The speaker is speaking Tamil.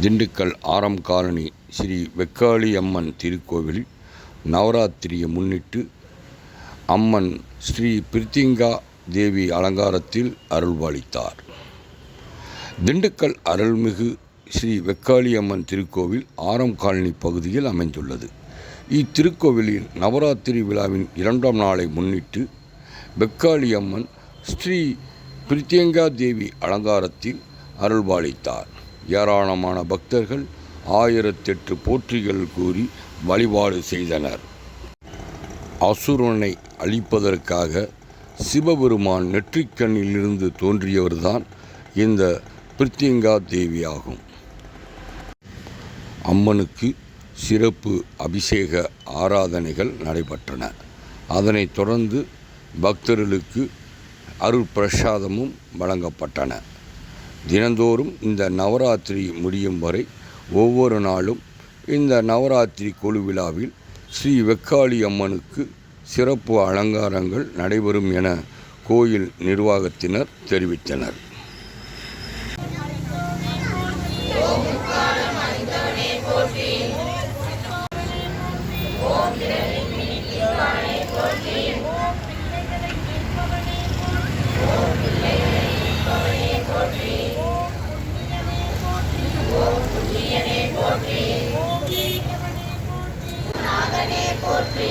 திண்டுக்கல் ஆரம் காலனி ஸ்ரீ வெக்காளி அம்மன் நவராத்திரியை முன்னிட்டு அம்மன் ஸ்ரீ பிரித்திங்கா தேவி அலங்காரத்தில் அருள்பாலித்தார். திண்டுக்கல் அருள்மிகு ஸ்ரீ வெக்காளியம்மன் திருக்கோவில் ஆரம் காலனி பகுதியில் அமைந்துள்ளது. இத்திருக்கோவிலில் நவராத்திரி விழாவின் இரண்டாம் நாளை முன்னிட்டு வெக்காளியம்மன் ஸ்ரீ பிரித்தியங்கா தேவி அலங்காரத்தில் அருள்பாலித்தார். ஏராளமான பக்தர்கள் ஆயிரத்தெட்டு போற்றிகள் கூறி வழிபாடு செய்தனர். அசுரனை அழிப்பதற்காக சிவபெருமான் நெற்றிக்கண்ணிலிருந்து தோன்றியவர்தான் இந்த பிரித்திங்கா தேவியாகும். அம்மனுக்கு சிறப்பு அபிஷேக ஆராதனைகள் நடைபெற்றன. அதனைத் தொடர்ந்து பக்தர்களுக்கு அருள் பிரசாதமும் வழங்கப்பட்டன. தினந்தோறும் இந்த நவராத்திரி முடியும் வரை ஒவ்வொரு நாளும் இந்த நவராத்திரி கொழு விழாவில் ஸ்ரீ வெக்காளி அம்மனுக்கு சிறப்பு அலங்காரங்கள் நடைபெறும் என கோயில் நிர்வாகத்தினர் தெரிவித்தனர். போற்றி